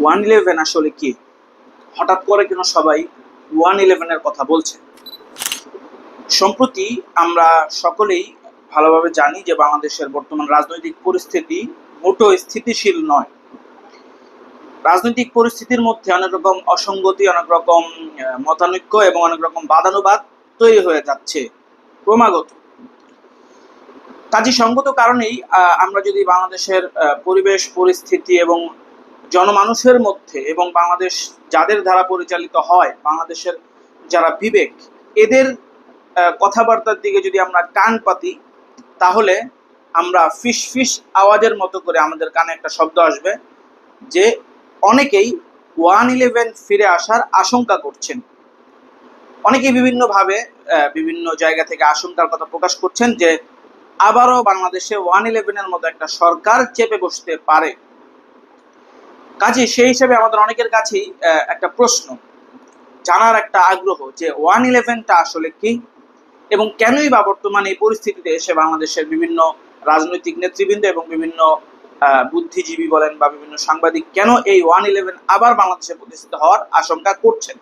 One eleven আসলে কি? হঠাৎ করে কেন সবাই ওয়ান ইলেভেনের কথা বলছে? সম্প্রতি আমরা সকলেই ভালোভাবে জানি যে বাংলাদেশের বর্তমান রাজনৈতিক পরিস্থিতি মোটো স্থিতিশীল নয়। রাজনৈতিক পরিস্থিতির মধ্যে অনেক রকম অসঙ্গতি, অনেক রকম মতানৈক্য এবং অনেক রকম বাদানুবাদ তৈরি হয়ে যাচ্ছে ক্রমাগত। কাজী সঙ্গত কারণেই আমরা যদি বাংলাদেশের পরিবেশ, পরিস্থিতি এবং জনমানুষের মধ্যে এবং বাংলাদেশ যাদের দ্বারা পরিচালিত হয়, বাংলাদেশের যারা বিবেক, এদের কথাবার্তার দিকে যদি আমরা কান পাতি, তাহলে আমরা ফিস ফিস আওয়াজের মতো করে আমাদের কানে একটা শব্দ আসবে যে অনেকেই ওয়ান ইলেভেন ফিরে আসার আশঙ্কা করছেন। অনেকেই বিভিন্নভাবে বিভিন্ন জায়গা থেকে আশঙ্কার কথা প্রকাশ করছেন যে আবারও বাংলাদেশে ওয়ান ইলেভেনের মতো একটা সরকার চেপে বসতে পারে। কাজে সেই হিসেবে আমাদের অনেকের কাছেই একটা প্রশ্ন, জানার একটা আগ্রহ যে ওয়ান ইলেভেনটা আসলে কি এবং কেনই বা বর্তমানে এই পরিস্থিতিতে এসে বাংলাদেশের বিভিন্ন রাজনৈতিক নেতৃবৃন্দ এবং বিভিন্ন বুদ্ধিজীবী বলেন বা বিভিন্ন সাংবাদিক কেন এই ওয়ান ইলেভেন আবার বাংলাদেশে প্রতিষ্ঠিত হওয়ার আশঙ্কা করছেন?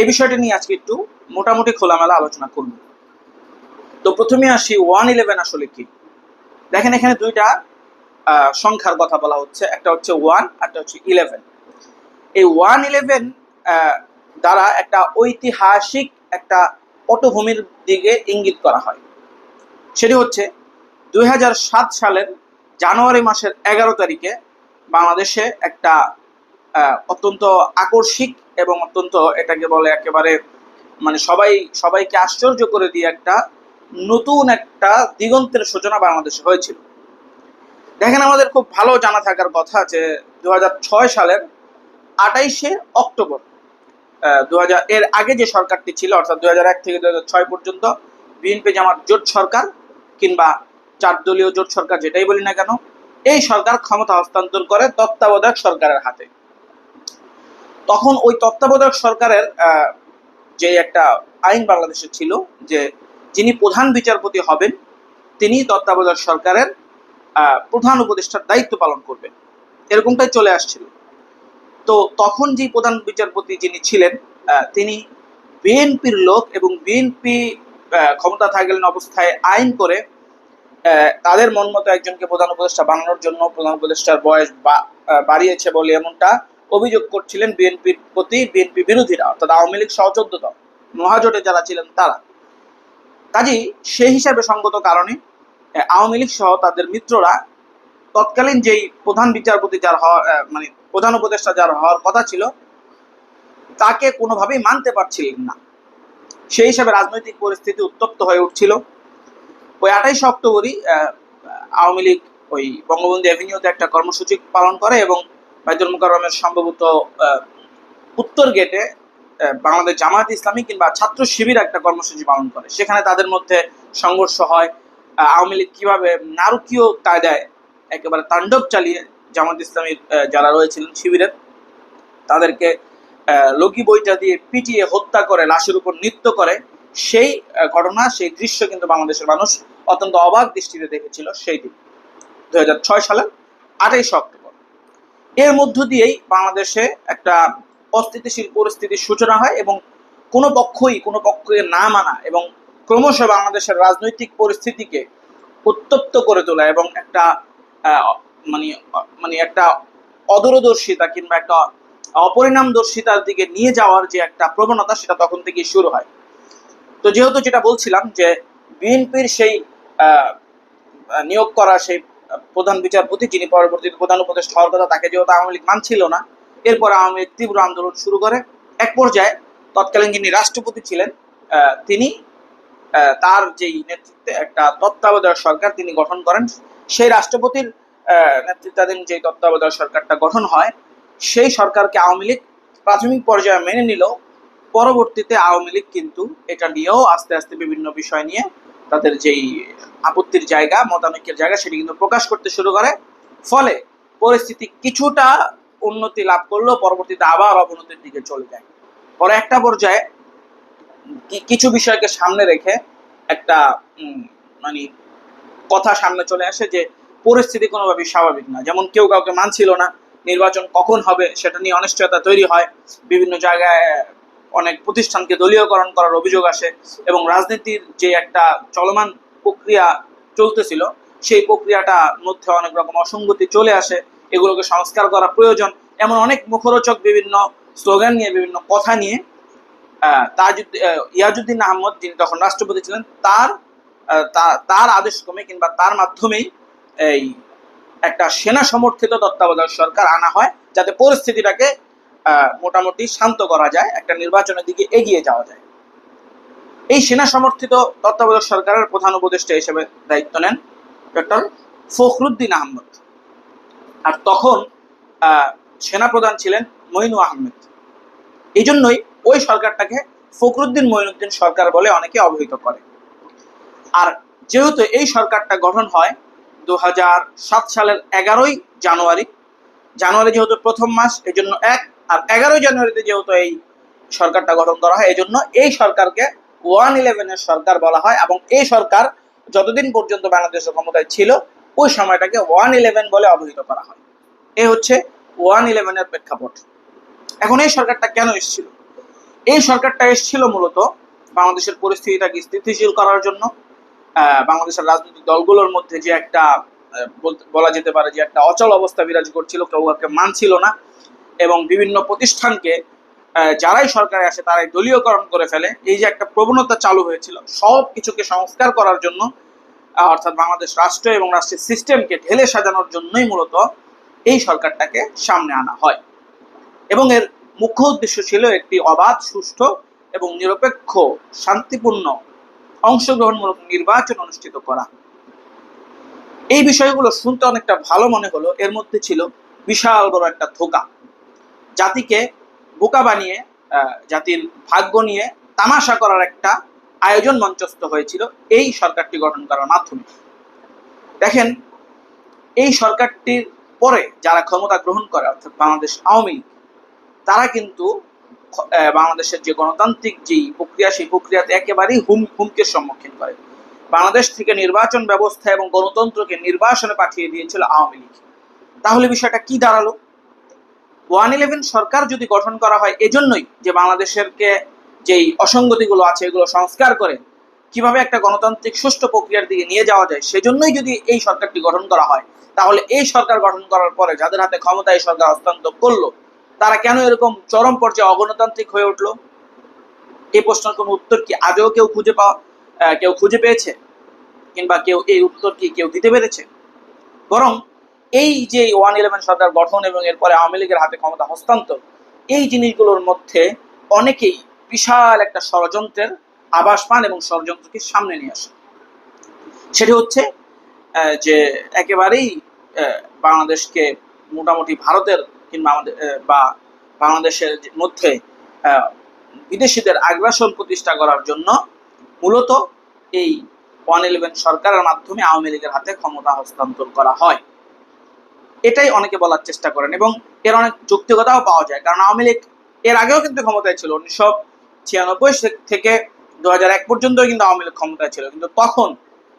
এই বিষয়টা নিয়ে আজকে একটু মোটামুটি খোলামেলা আলোচনা করব। তো প্রথমে আসি, ওয়ান ইলেভেন আসলে কি? দেখেন এখানে দুইটা সংখ্যার কথা বলা হচ্ছে। একটা হচ্ছে ওয়ান একটা হচ্ছে ইলেভেন এই ওয়ান ইলেভেন দ্বারা একটা ঐতিহাসিক একটা পটভূমির দিকে ইঙ্গিত করা হয়। সেটি হচ্ছে দুই হাজার সাত সালের জানুয়ারি মাসের এগারো তারিখে বাংলাদেশে একটা অত্যন্ত আকর্ষিক এবং অত্যন্ত এটাকে বলে একেবারে মানে সবাই, সবাইকে আশ্চর্য করে দিয়ে একটা নতুন একটা দিগন্তের সূচনা বাংলাদেশে হয়েছিল। দেখেন আমাদের খুব ভালো জানা থাকার কথা যে দু হাজার ছয় সালের আটাইশে অক্টোবর দু এর আগে যে সরকারটি ছিল, অর্থাৎ দু থেকে দু পর্যন্ত বিএনপি জামাত জোট সরকার কিংবা চার দলীয় জোট সরকার যেটাই বলি না কেন, এই সরকার ক্ষমতা হস্তান্তর করে তত্ত্বাবধায়ক সরকারের হাতে। তখন ওই তত্ত্বাবধায়ক সরকারের যে একটা আইন বাংলাদেশে ছিল যে যিনি প্রধান বিচারপতি হবেন, তিনি তত্ত্বাবধায়ক সরকারের প্রধান উপদেষ্টার দায়িত্ব পালন করবেন। এরকমটাই চলে আসছিল। তো তখন যে প্রধান বিচারপতি যিনি ছিলেন তিনি বিএনপির লোক এবং বিএনপি ক্ষমতা থাকলেন অবস্থায় আইন করে তাদের মন মতো একজনকে প্রধান উপদেষ্টা বানানোর জন্য প্রধান উপদেষ্টার বয়স বাড়িয়েছে বলে এমনটা অভিযোগ করছিলেন বিএনপির প্রতি বিএনপি বিরোধীরা, অর্থাৎ আওয়ামী লীগ সহযোদ্ধ দল, মহাজোটে যারা ছিলেন তারা। কাজেই সেই হিসাবে সঙ্গত কারণে আওয়ামী লীগ সহ তাদের মিত্ররা তৎকালীন যেই প্রধান বিচারপতি যার হওয়ার মানে প্রধান উপদেষ্টা যার হওয়ার কথা ছিল, তাকে কোনোভাবেই মানতে পারছিলেন না। সেই হিসাবে রাজনৈতিক পরিস্থিতি উত্তপ্ত হয়ে উঠছিল। ওই আঠাইশে অক্টোবরই আওয়ামী লীগ ওই বঙ্গবন্ধু অ্যাভিনিউতে একটা কর্মসূচি পালন করে এবং বাইতুল মুকাররমের সম্ভবত উত্তর গেটে বাংলাদেশ জামায়াত ইসলামী কিংবা ছাত্র শিবির একটা কর্মসূচি পালন করে। সেখানে তাদের মধ্যে সংঘর্ষ হয়। আওয়ামী লীগ কীভাবে নারকীয় কায়দায় একেবারে তাণ্ডব চালিয়ে জামাত ইসলামীর আহ, যারা রয়েছিলেন শিবিরের তাদেরকে লগি বইটা দিয়ে পিটিয়ে হত্যা করে লাশের উপর নৃত্য করে সেই ঘটনা সেই দৃশ্য কিন্তু বাংলাদেশের মানুষ অত্যন্ত অবাক দৃষ্টিতে দেখেছিল সেই দিন দু সালের আঠাইশে অক্টোবর। এর মধ্য দিয়েই বাংলাদেশে একটা অস্থিতিশীল পরিস্থিতির সূচনা হয় এবং কোনো পক্ষই কোনো পক্ষকে না মানা এবং ক্রমশ বাংলাদেশের রাজনৈতিক পরিস্থিতিকে উত্তপ্ত করে তোলা এবং একটা মানে মানে একটা অদূরদর্শিতা কিংবা একটা অপরিণামদর্শিতার দিকে নিয়ে যাওয়ার যে একটা প্রবণতা সেটা তখন থেকেই শুরু হয়। তো যেহেতু যেটা বলছিলাম যে বিএনপির সেই নিয়োগ করা সেই প্রধান বিচারপতি যিনি পরবর্তীতে প্রধান উপদেষ্টা হওয়ার কথা তাকে যেহেতু আওয়ামী লীগ মানছিল না, এরপর আওয়ামী লীগ তীব্র আন্দোলন শুরু করে। এক পর্যায়ে তৎকালীন যিনি রাষ্ট্রপতি ছিলেন তিনি তার যেই নেতৃত্বে একটা তত্ত্বাবধায়ক সরকার তিনি গঠন করেন, সেই রাষ্ট্রপতির নেতৃত্বাধীন যে তত্ত্বাবধায়ক সরকারটা গঠন হয়, সেই সরকারকে আওয়ামী লীগ প্রাথমিক পর্যায়ে মেনে নিল। পরবর্তীতে আওয়ামী লীগ কিন্তু এটা নিয়েও আস্তে আস্তে বিভিন্ন বিষয় নিয়ে তাদের যেই আপত্তির জায়গা, মতানৈক্যের জায়গা সেটি কিন্তু প্রকাশ করতে শুরু করে। ফলে পরিস্থিতি কিছুটা উন্নতি লাভ করলেও পরবর্তীতে আবার অবনতির দিকে চলে যায়। পরে একটা পর্যায়ে কিছু বিষয়কে সামনে রেখে একটা মানে কথা সামনে চলে আসে যে পরিস্থিতি কোনোভাবেই স্বাভাবিক না। যেমন কেউ কাউকে মানছিল না, নির্বাচন কখন হবে সেটা নিয়ে অনিশ্চয়তা তৈরি হয়। বিভিন্ন জায়গায় অনেক প্রতিষ্ঠানকে দলীয়করণ করার অভিযোগ আসে এবং রাজনীতির যে একটা চলমান প্রক্রিয়া চলতেছিল, সেই প্রক্রিয়াটার মধ্যে অনেক রকম অসঙ্গতি চলে আসে। এগুলোকে সংস্কার করা প্রয়োজন। এমন অনেক মুখরোচক বিভিন্ন স্লোগান নিয়ে, বিভিন্ন কথা নিয়ে আহ, আহমদ যিনি তখন রাষ্ট্রপতি ছিলেন তার তার আদেশ ক্রমে কিংবা তার মাধ্যমেই এই একটা সেনা সমর্থিত তত্ত্বাবধায়ক সরকার আনা হয় যাতে পরিস্থিতিটাকে মোটামুটি শান্ত করা যায় একটা নির্বাচনের দিকে এগিয়ে যাওয়া যায়। এই সেনা সমর্থিত তত্ত্বাবধায়ক সরকারের প্রধান উপদেষ্টা হিসেবে দায়িত্ব নেন ডক্টর ফখরুদ্দিন আহমদ। আর তখন সেনাপ্রধান ছিলেন মইনু আহমেদ। এই জন্যই ওই সরকারটাকে ফখরুদ্দিন মঈনুদ্দিন সরকার বলে অনেকে অবহিত করে। আর যেহেতু এই সরকারটা গঠন হয় দু সালের এগারোই জানুয়ারি জানুয়ারি যেহেতু প্রথম মাস এই জন্য এক আর এগারোই জানুয়ারিতে যেহেতু এই সরকারটা গঠন করা হয় এই জন্য এই সরকারকে ওয়ান ইলেভেনের সরকার বলা হয় এবং এই সরকার যতদিন পর্যন্ত বাংলাদেশের ক্ষমতায় ছিল, ওই সময়টাকে ওয়ান ইলেভেন বলে অবহিত করা হয়। এ হচ্ছে ওয়ান ইলেভেনের প্রেক্ষাপট। এখন এই সরকারটা কেন এসেছিল? এই সরকারটা এসেছিল মূলত বাংলাদেশের পরিস্থিতিটাকে স্থিতিশীল করার জন্য। বাংলাদেশের রাজনৈতিক দলগুলোর মধ্যে যে একটা বলা যেতে পারে যে একটা অচল অবস্থা বিরাজ করছিল, কেউ কাউকে মানছিল না। এবং বিভিন্ন প্রতিষ্ঠানকে যারাই সরকারে আসে তারাই দলীয়করণ করে ফেলে। এই যে একটা প্রবণতা চালু হয়েছিল, সব কিছুকে সংস্কার করার জন্য অর্থাৎ বাংলাদেশ রাষ্ট্র এবং রাষ্ট্রের সিস্টেমকে ঢেলে সাজানোর জন্যই মূলত এই সরকারটাকে সামনে আনা হয়। এবং এর মুখ্য উদ্দেশ্য ছিল একটি অবাধ, সুষ্ঠু এবং নিরপেক্ষ, শান্তিপূর্ণ অংশগ্রহণমূলক নির্বাচন অনুষ্ঠিত করা। এই বিষয়গুলো শুনতে অনেকটা ভালো মনে হলো। এর মধ্যে ছিল বিশাল বড় একটা ধোকা। জাতিকে বোকা বানিয়ে জাতির ভাগ্য নিয়ে তামাশা করার একটা আয়োজন মঞ্চস্থ হয়েছিল এই সরকারটি গঠন করার মাধ্যমে। দেখেন, এই সরকারটির পরে যারা ক্ষমতা গ্রহণ করে, অর্থাৎ বাংলাদেশ আওয়ামী তারা কিন্তু বাংলাদেশের যে গণতান্ত্রিক যেই প্রক্রিয়া, সেই প্রক্রিয়াতে একেবারেই হুম, হুমকির সম্মুখীন করে। বাংলাদেশ থেকে নির্বাচন ব্যবস্থা এবং গণতন্ত্রকে নির্বাসনে পাঠিয়ে দিয়েছিল আওয়ামী লীগ। তাহলে বিষয়টা কি দাঁড়াল? ওয়ান ইলেভেন সরকার যদি গঠন করা হয়, এজন্যই যে বাংলাদেশেরকে যেই অসঙ্গতিগুলো আছে, এগুলো সংস্কার করে কীভাবে একটা গণতান্ত্রিক সুষ্ঠু প্রক্রিয়ার দিকে নিয়ে যাওয়া যায়, সেজন্যই যদি এই সরকারটি গঠন করা হয়, তাহলে এই সরকার গঠন করার পরে যাদের হাতে ক্ষমতা এই সরকার হস্তান্তর করল তারা কেন এরকম চরম পর্যায়ে অগণতান্ত্রিক হয়ে উঠল? এই প্রশ্নের কোনো উত্তর কি আজও কেউ খুঁজে পাওয়া কেউ খুঁজে পেয়েছে? কিংবা কেউ এই উত্তর কি কেউ দিতে পেরেছে? বরং এই যে ওয়ান ইলেভেন সরকার গঠন এবং এরপরে আওয়ামী লীগের হাতে ক্ষমতা হস্তান্তর, এই জিনিসগুলোর মধ্যে অনেকেই বিশাল একটা ষড়যন্ত্রের আভাস পান এবং ষড়যন্ত্রকে সামনে নিয়ে আসে। সেটি হচ্ছে যে একেবারেই বাংলাদেশকে মোটামুটি ভারতের কিংবা আমাদের বা বাংলাদেশের মধ্যে বিদেশিদের আগ্রাসন প্রতিষ্ঠা করার জন্য মূলত এই ওয়ান ইলেভেন সরকারের মাধ্যমে আওয়ামী লীগের হাতে ক্ষমতা হস্তান্তর করা হয়। এটাই অনেকে বলার চেষ্টা করেন এবং এর অনেক যৌক্তিকতাও পাওয়া যায়। কারণ আওয়ামী লীগ এর আগেও কিন্তু ক্ষমতায় ছিল, উনিশশো ছিয়ানব্বই থেকে দু হাজার এক পর্যন্ত কিন্তু আওয়ামী লীগ ক্ষমতায় ছিল। কিন্তু তখন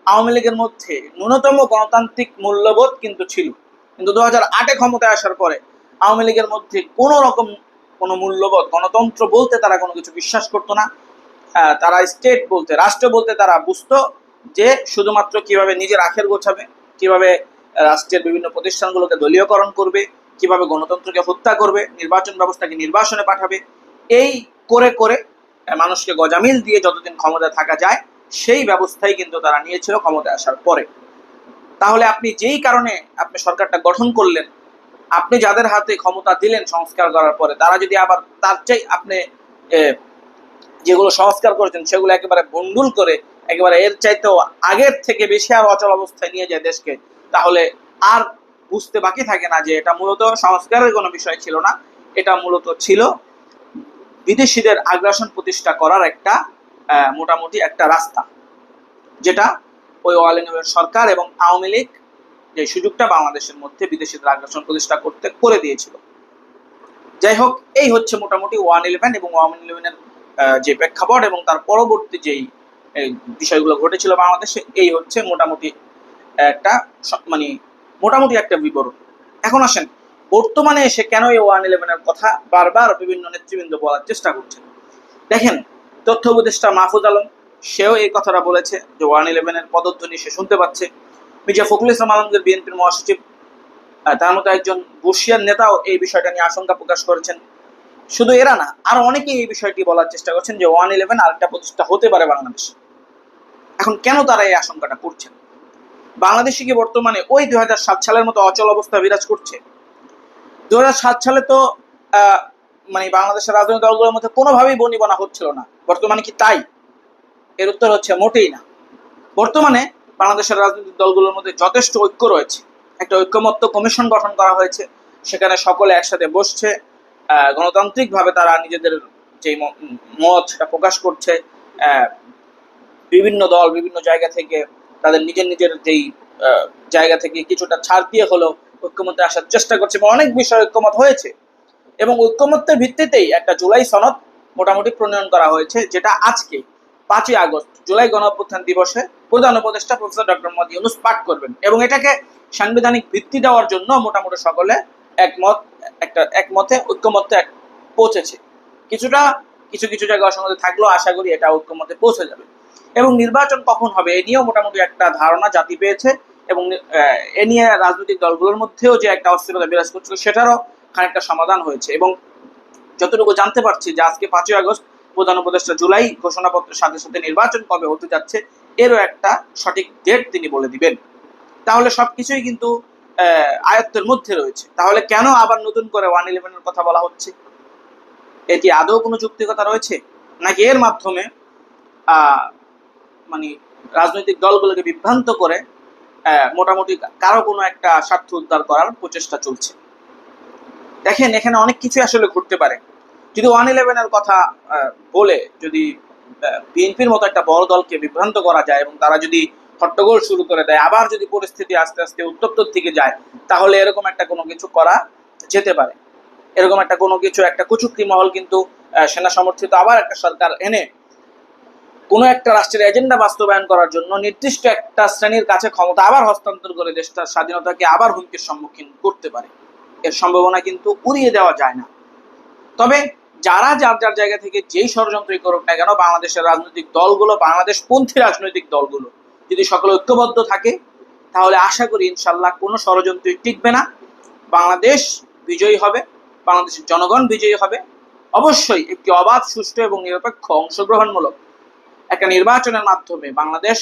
আওয়ামী লীগের মধ্যে ন্যূনতম গণতান্ত্রিক মূল্যবোধ কিন্তু ছিল। কিন্তু দু হাজার আটে ক্ষমতায় আসার পরে আওয়ামী লীগের মধ্যে কোনো রকম কোনো মূল্যবোধ, গণতন্ত্র বলতে তারা কোনো কিছু বিশ্বাস করতো না। তারা স্টেট বলতে, রাষ্ট্র বলতে তারা বুঝতো যে শুধুমাত্র কীভাবে নিজের আখের গোছাবে, কীভাবে রাষ্ট্রের বিভিন্ন প্রতিষ্ঠানগুলোকে দলীয়করণ করবে, কীভাবে গণতন্ত্রকে হত্যা করবে, নির্বাচন ব্যবস্থাকে নির্বাসনে পাঠাবে, এই করে করে মানুষকে গজামিল দিয়ে যতদিন ক্ষমতা থাকা যায়, সেই ব্যবস্থাই কিন্তু তারা নিয়েছিল ক্ষমতায় আসার পরে। তাহলে আপনি যেই কারণে আপনি সরকারটা গঠন করলেন আপনি যাদের হাতে ক্ষমতা দিলেন সংস্কার করার পরে, তারা যদি আবার তার চাই আপনি যেগুলো সংস্কার করেছেন, সেগুলো একেবারে বন্ডুল করে, একেবারে এর চাইতেও আগের থেকে বেশি আর অচল অবস্থায় নিয়ে যায় দেশকে, তাহলে আর বুঝতে বাকি থাকে না যে এটা মূলত সংস্কারের কোনো বিষয় ছিল না, এটা মূলত ছিল বিদেশিদের আগ্রাসন প্রতিষ্ঠা করার একটা মোটামুটি একটা রাস্তা, যেটা ওই ওয়ালিনের সরকার এবং আওয়ামী লীগ যে সুযোগটা বাংলাদেশের মধ্যে বিদেশিদের আগ্রাসন প্রতিষ্ঠা করতে, করে দিয়েছিল। যাই হোক, এই হচ্ছে মোটামুটি ওয়ান ইলেভেন এবং ওয়ান ইলেভেনের যে প্রেক্ষাপট এবং তার পরবর্তী যেই বিষয়গুলো ঘটেছিল বাংলাদেশে, এই হচ্ছে মোটামুটি একটা মানে মোটামুটি একটা বিবরণ। এখন আসেন, বর্তমানে এসে কেন এই ওয়ান ইলেভেনের কথা বারবার বিভিন্ন নেতৃবৃন্দ বলার চেষ্টা করছেন? দেখেন, তথ্য উপদেষ্টা মাহফুজ আলম, সেও এই কথাটা বলেছে যে ওয়ান ইলেভেনের পদধ্বনি সে শুনতে পাচ্ছে। মির্জা ফখরুল ইসলাম আলমগীর বিএনপির মহাসচিব তার মতো একজন বসিয়ার নেতাও এই বিষয়টা নিয়ে আশঙ্কা প্রকাশ করেছেন। শুধু এরা না, আর অনেকেই এই বিষয়টি বলার চেষ্টা করছেন যে ওয়ান ইলেভেন আরেকটা প্রতিষ্ঠা হতে পারে বাংলাদেশে। এখন কেন তারা এই আশঙ্কাটা করছেন? বাংলাদেশে কি বর্তমানে ওই দুই হাজার সাত সালের মতো অচল অবস্থা বিরাজ করছে? দুই হাজার সাত সালে তো মানে বাংলাদেশের রাজনৈতিক দলগুলোর মধ্যে কোনোভাবেই বনিবনা হচ্ছিল না। বর্তমানে কি তাই? এর উত্তর হচ্ছে মোটেই না। বর্তমানে বাংলাদেশের রাজনৈতিক দলগুলোর মধ্যে যথেষ্ট ঐক্য রয়েছে। একটা ঐক্যমত্য কমিশন গঠন করা হয়েছে। সেখানে সকলে একসাথে বসছে। গণতান্ত্রিকভাবে তারা নিজেদের যে মত সেটা প্রকাশ করছে। বিভিন্ন দল বিভিন্ন জায়গা থেকে তাদের নিজের নিজের যেই জায়গা থেকে কিছুটা ছাড় দিয়ে হলেও ঐক্যমত্যে আসার চেষ্টা করছে এবং অনেক বিষয়ে ঐক্যমত হয়েছে। এবং ঐক্যমত্যের ভিত্তিতেই একটা জুলাই সনদ মোটামুটি প্রণয়ন করা হয়েছে, যেটা আজকে পাঁচই আগস্ট, জুলাই গণ অভ্যুত্থান দিবসে প্রধান উপদেষ্টা প্রফেসর ডক্টর মোদী ইউনুস পাঠ করবেন এবং এটাকে সাংবিধানিক ভিত্তি দেওয়ার জন্য মোটামুটি সকলে একমত, একটা একমতে, ঐক্যমত্যে পৌঁছেছে। কিছুটা, কিছু কিছু জায়গায় অসঙ্গতি থাকলেও আশা করি এটা ঐক্যমতে পৌঁছে যাবে। এবং নির্বাচন কখন হবে এ নিয়েও মোটামুটি একটা ধারণা জাতি পেয়েছে এবং এ নিয়ে রাজনৈতিক দলগুলোর মধ্যেও যে একটা অস্থিরতা বিরাজ করছিল সেটারও খানিকটা সমাধান হয়েছে এবং যতটুকু জানতে পারছি যে আজকে পাঁচই আগস্ট প্রধান উপদেষ্টা জুলাই ঘোষণাপত্রের সাথে সাথে নির্বাচন কবে হতে যাচ্ছে, এরও একটা সঠিক ডেট তিনি বলে দিবেন। তাহলে সবকিছুই কিন্তু আয়ত্তের মধ্যে রয়েছে। তাহলে কেন আবার নতুন করে ওয়ান ইলেভেনের কথা বলা হচ্ছে? এটি আদৌ কোনো যুক্তিকতা রয়েছে? নাকি এর মাধ্যমে মানে রাজনৈতিক দলগুলোকে বিভ্রান্ত করে মোটামুটি কারও কোনো একটা স্বার্থ উদ্ধার করার প্রচেষ্টা চলছে? দেখেন, এখানে অনেক কিছু আসলে ঘটতে পারে। যদি ওয়ান ইলেভেনের কথা বলে যদি বিএনপির মতো একটা বড় দলকে বিভ্রান্ত করা যায় এবং তারা যদি হট্টগোল শুরু করে দেয়, আবার যদি পরিস্থিতি আস্তে আস্তে উত্তপ্তর দিকে যায়, তাহলে এরকম একটা কোনো কিছু করা যেতে পারে। এরকম একটা কোনো কিছু, একটা কুচুক্রি মহল কিন্তু সেনা সমর্থিত আবার একটা সরকার এনে কোনো একটা রাষ্ট্রের এজেন্ডা বাস্তবায়ন করার জন্য নির্দিষ্ট একটা শ্রেণির কাছে ক্ষমতা আবার হস্তান্তর করে দেশটার স্বাধীনতাকে আবার হুমকির সম্মুখীন করতে পারে। এর সম্ভাবনা কিন্তু উড়িয়ে দেওয়া যায় না। তবে যারা যার যার জায়গা থেকে যেই ষড়যন্ত্রই করুক না কেন, বাংলাদেশের রাজনৈতিক দলগুলো, বাংলাদেশ পন্থী রাজনৈতিক দলগুলো যদি সকলে ঐক্যবদ্ধ থাকে, তাহলে আশা করি ইনশাল্লাহ কোনো ষড়যন্ত্রই টিকবে না। বাংলাদেশ বিজয়ী হবে, বাংলাদেশের জনগণ বিজয়ী হবে। অবশ্যই একটি অবাধ, সুষ্ঠু এবং নিরপেক্ষ অংশগ্রহণমূলক একটা নির্বাচনের মাধ্যমে বাংলাদেশ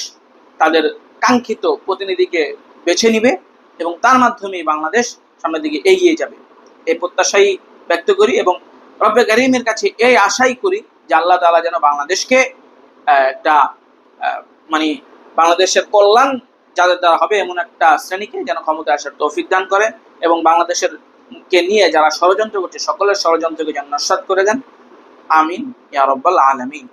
তাদের কাঙ্ক্ষিত প্রতিনিধিকে বেছে নিবে এবং তার মাধ্যমেই বাংলাদেশ সামনের দিকে এগিয়ে যাবে। এই প্রত্যাশাই ব্যক্ত করি এবং রব্বে করিমের কাছে এই আশাই করি যে আল্লাহ তালা যেন বাংলাদেশকে একটা মানে বাংলাদেশের কল্যাণ যাদের দ্বারা হবে এমন একটা শ্রেণীকে যেন ক্ষমতায় আসার তৌফিক দান করে এবং বাংলাদেশের কে নিয়ে যারা ষড়যন্ত্র করছে, সকলের ষড়যন্ত্রকে যেন নস্বাত করে দেন। আমিন, ইয়া রব্বাল আলামিন।